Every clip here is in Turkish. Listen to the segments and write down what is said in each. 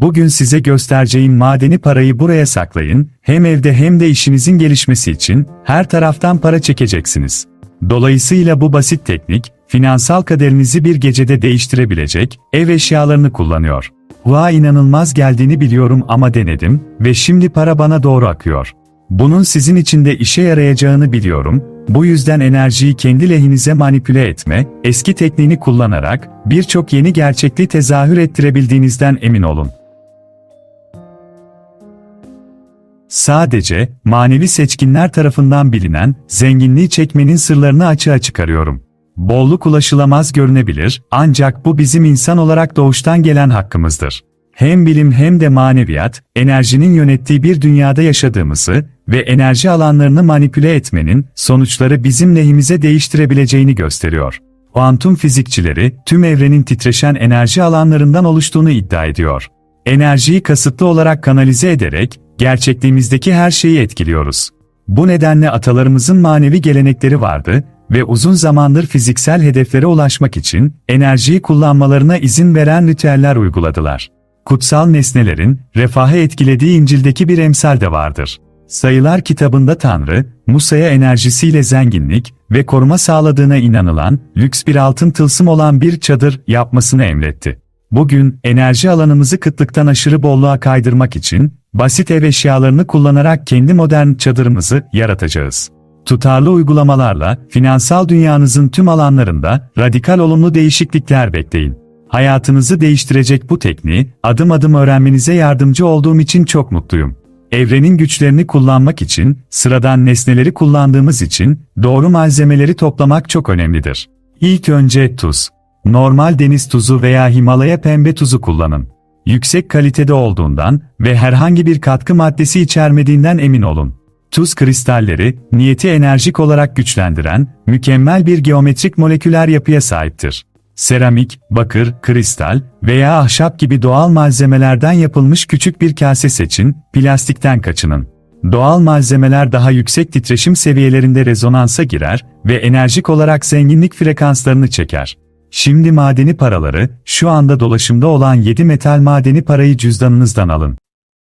Bugün size göstereceğim madeni parayı buraya saklayın, hem evde hem de işinizin gelişmesi için her taraftan para çekeceksiniz. Dolayısıyla bu basit teknik, finansal kaderinizi bir gecede değiştirebilecek ev eşyalarını kullanıyor. Kulağa inanılmaz geldiğini biliyorum ama denedim ve şimdi para bana doğru akıyor. Bunun sizin için de işe yarayacağını biliyorum. Bu yüzden enerjiyi kendi lehinize manipüle etme, eski tekniğini kullanarak birçok yeni gerçekliği tezahür ettirebildiğinizden emin olun. Sadece manevi seçkinler tarafından bilinen zenginliği çekmenin sırlarını açığa çıkarıyorum. Bolluk ulaşılamaz görünebilir ancak bu bizim insan olarak doğuştan gelen hakkımızdır. Hem bilim hem de maneviyat, enerjinin yönettiği bir dünyada yaşadığımızı ve enerji alanlarını manipüle etmenin sonuçları bizim lehimize değiştirebileceğini gösteriyor. Kuantum fizikçileri tüm evrenin titreşen enerji alanlarından oluştuğunu iddia ediyor. Enerjiyi kasıtlı olarak kanalize ederek gerçekliğimizdeki her şeyi etkiliyoruz. Bu nedenle atalarımızın manevi gelenekleri vardı ve uzun zamandır fiziksel hedeflere ulaşmak için enerjiyi kullanmalarına izin veren ritüeller uyguladılar. Kutsal nesnelerin refahı etkilediği İncil'deki bir emsal de vardır. Sayılar kitabında Tanrı, Musa'ya enerjisiyle zenginlik ve koruma sağladığına inanılan, lüks bir altın tılsım olan bir çadır yapmasını emretti. Bugün, enerji alanımızı kıtlıktan aşırı bolluğa kaydırmak için, basit ev eşyalarını kullanarak kendi modern çadırımızı yaratacağız. Tutarlı uygulamalarla, finansal dünyanızın tüm alanlarında radikal olumlu değişiklikler bekleyin. Hayatınızı değiştirecek bu tekniği, adım adım öğrenmenize yardımcı olduğum için çok mutluyum. Evrenin güçlerini kullanmak için, sıradan nesneleri kullandığımız için, doğru malzemeleri toplamak çok önemlidir. İlk önce tuz. Normal deniz tuzu veya Himalaya pembe tuzu kullanın. Yüksek kalitede olduğundan ve herhangi bir katkı maddesi içermediğinden emin olun. Tuz kristalleri, niyeti enerjik olarak güçlendiren, mükemmel bir geometrik moleküler yapıya sahiptir. Seramik, bakır, kristal veya ahşap gibi doğal malzemelerden yapılmış küçük bir kase seçin, plastikten kaçının. Doğal malzemeler daha yüksek titreşim seviyelerinde rezonansa girer ve enerjik olarak zenginlik frekanslarını çeker. Şimdi madeni paraları, şu anda dolaşımda olan 7 metal madeni parayı cüzdanınızdan alın.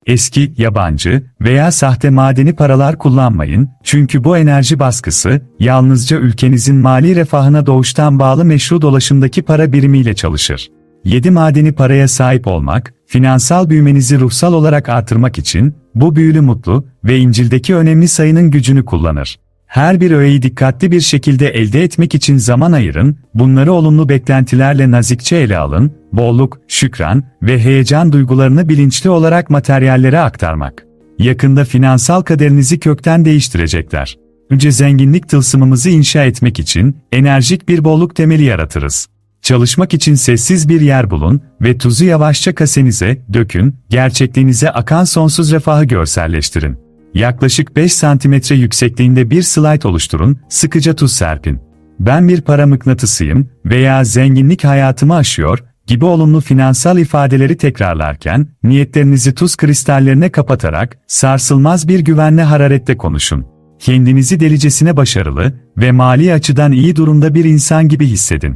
Eski, yabancı veya sahte madeni paralar kullanmayın, çünkü bu enerji baskısı, yalnızca ülkenizin mali refahına doğuştan bağlı meşru dolaşımdaki para birimiyle çalışır. 7 madeni paraya sahip olmak, finansal büyümenizi ruhsal olarak artırmak için, bu büyülü mutlu ve İncil'deki önemli sayının gücünü kullanır. Her bir öğeyi dikkatli bir şekilde elde etmek için zaman ayırın, bunları olumlu beklentilerle nazikçe ele alın, bolluk, şükran ve heyecan duygularını bilinçli olarak materyallere aktarmak. Yakında finansal kaderinizi kökten değiştirecekler. Önce zenginlik tılsımımızı inşa etmek için enerjik bir bolluk temeli yaratırız. Çalışmak için sessiz bir yer bulun ve tuzu yavaşça kasenize dökün, gerçekliğinize akan sonsuz refahı görselleştirin. Yaklaşık 5 santimetre yüksekliğinde bir slide oluşturun, sıkıca tuz serpin. Ben bir para mıknatısıyım veya zenginlik hayatımı aşıyor gibi olumlu finansal ifadeleri tekrarlarken, niyetlerinizi tuz kristallerine kapatarak, sarsılmaz bir güvenle hararette konuşun. Kendinizi delicesine başarılı ve mali açıdan iyi durumda bir insan gibi hissedin.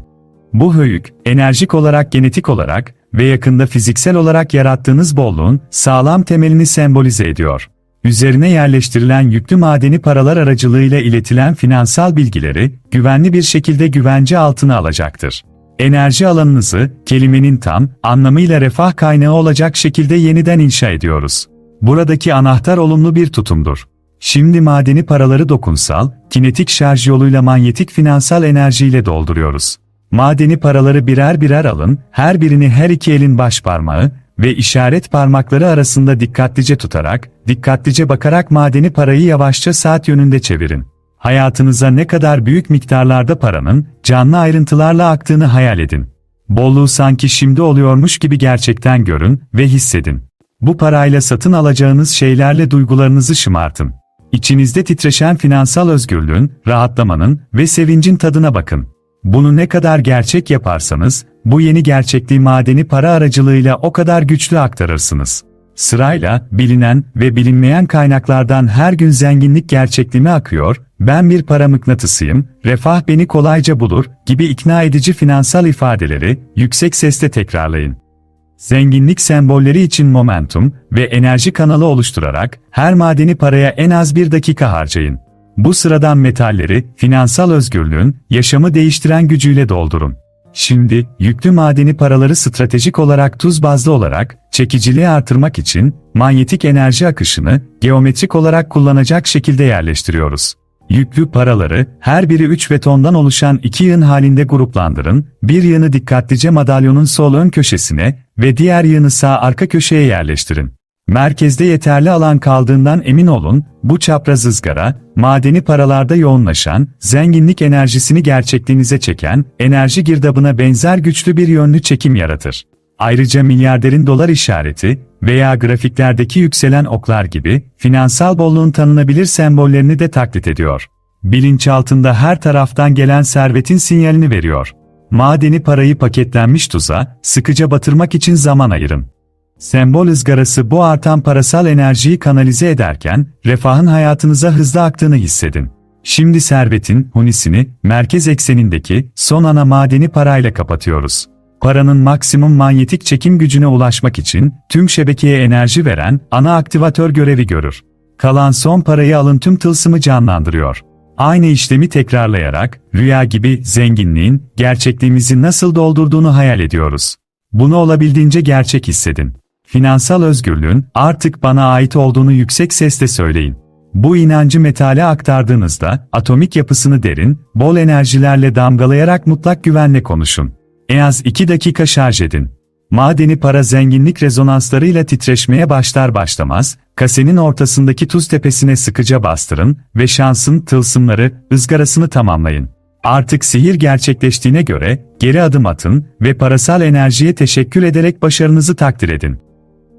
Bu höyük, enerjik olarak genetik olarak ve yakında fiziksel olarak yarattığınız bolluğun sağlam temelini sembolize ediyor. Üzerine yerleştirilen yüklü madeni paralar aracılığıyla iletilen finansal bilgileri güvenli bir şekilde güvence altına alacaktır. Enerji alanınızı, kelimenin tam anlamıyla refah kaynağı olacak şekilde yeniden inşa ediyoruz. Buradaki anahtar olumlu bir tutumdur. Şimdi madeni paraları dokunsal, kinetik şarj yoluyla manyetik finansal enerjiyle dolduruyoruz. Madeni paraları birer birer alın, her birini her iki elin baş parmağı ve işaret parmakları arasında dikkatlice tutarak, dikkatlice bakarak madeni parayı yavaşça saat yönünde çevirin. Hayatınıza ne kadar büyük miktarlarda paranın, canlı ayrıntılarla aktığını hayal edin. Bolluğu sanki şimdi oluyormuş gibi gerçekten görün ve hissedin. Bu parayla satın alacağınız şeylerle duygularınızı şımartın. İçinizde titreşen finansal özgürlüğün, rahatlamanın ve sevincin tadına bakın. Bunu ne kadar gerçek yaparsanız, bu yeni gerçekliği madeni para aracılığıyla o kadar güçlü aktarırsınız. Sırayla, bilinen ve bilinmeyen kaynaklardan her gün zenginlik gerçekliğime akıyor, ben bir para mıknatısıyım, refah beni kolayca bulur gibi ikna edici finansal ifadeleri yüksek sesle tekrarlayın. Zenginlik sembolleri için momentum ve enerji kanalı oluşturarak her madeni paraya en az bir dakika harcayın. Bu sıradan metalleri finansal özgürlüğün yaşamı değiştiren gücüyle doldurun. Şimdi yüklü madeni paraları stratejik olarak tuz bazlı olarak çekiciliği artırmak için manyetik enerji akışını geometrik olarak kullanacak şekilde yerleştiriyoruz. Yüklü paraları her biri 3 betondan oluşan iki yığın halinde gruplandırın, bir yığını dikkatlice madalyonun sol ön köşesine ve diğer yığını sağ arka köşeye yerleştirin. Merkezde yeterli alan kaldığından emin olun, bu çapraz ızgara, madeni paralarda yoğunlaşan, zenginlik enerjisini gerçekliğinize çeken, enerji girdabına benzer güçlü bir yönlü çekim yaratır. Ayrıca milyarderin dolar işareti veya grafiklerdeki yükselen oklar gibi finansal bolluğun tanınabilir sembollerini de taklit ediyor. Bilinçaltında her taraftan gelen servetin sinyalini veriyor. Madeni parayı paketlenmiş tuza, sıkıca batırmak için zaman ayırın. Sembol ızgarası bu artan parasal enerjiyi kanalize ederken, refahın hayatınıza hızlı aktığını hissedin. Şimdi servetin hunisini merkez eksenindeki son ana madeni parayla kapatıyoruz. Paranın maksimum manyetik çekim gücüne ulaşmak için tüm şebekeye enerji veren ana aktivatör görevi görür. Kalan son parayı alın tüm tılsımı canlandırıyor. Aynı işlemi tekrarlayarak rüya gibi zenginliğin gerçekliğimizi nasıl doldurduğunu hayal ediyoruz. Bunu olabildiğince gerçek hissedin. Finansal özgürlüğün artık bana ait olduğunu yüksek sesle söyleyin. Bu inancı metale aktardığınızda atomik yapısını derin, bol enerjilerle damgalayarak mutlak güvenle konuşun. En az 2 dakika şarj edin. Madeni para zenginlik rezonanslarıyla titreşmeye başlar başlamaz, kasenin ortasındaki tuz tepesine sıkıca bastırın ve şansın tılsımları, ızgarasını tamamlayın. Artık sihir gerçekleştiğine göre geri adım atın ve parasal enerjiye teşekkür ederek başarınızı takdir edin.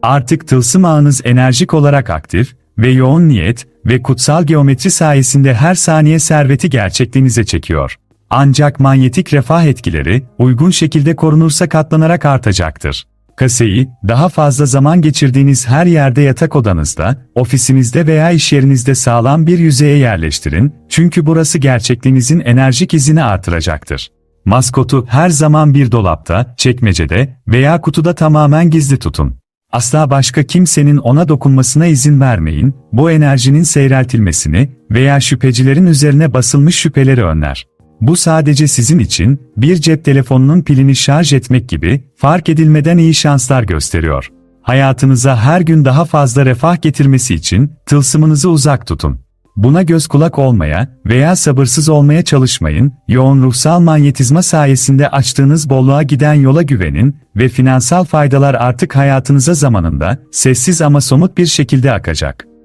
Artık tılsım ağınız enerjik olarak aktif ve yoğun niyet ve kutsal geometri sayesinde her saniye serveti gerçekliğinize çekiyor. Ancak manyetik refah etkileri uygun şekilde korunursa katlanarak artacaktır. Kaseyi, daha fazla zaman geçirdiğiniz her yerde yatak odanızda, ofisinizde veya iş yerinizde sağlam bir yüzeye yerleştirin, çünkü burası gerçekliğinizin enerjik izini artıracaktır. Maskotu her zaman bir dolapta, çekmecede veya kutuda tamamen gizli tutun. Asla başka kimsenin ona dokunmasına izin vermeyin, bu enerjinin seyreltilmesini veya şüphecilerin üzerine basılmış şüpheleri önler. Bu sadece sizin için, bir cep telefonunun pilini şarj etmek gibi, fark edilmeden iyi şanslar gösteriyor. Hayatınıza her gün daha fazla refah getirmesi için, tılsımınızı uzak tutun. Buna göz kulak olmaya veya sabırsız olmaya çalışmayın, yoğun ruhsal manyetizma sayesinde açtığınız bolluğa giden yola güvenin ve finansal faydalar artık hayatınıza zamanında, sessiz ama somut bir şekilde akacak.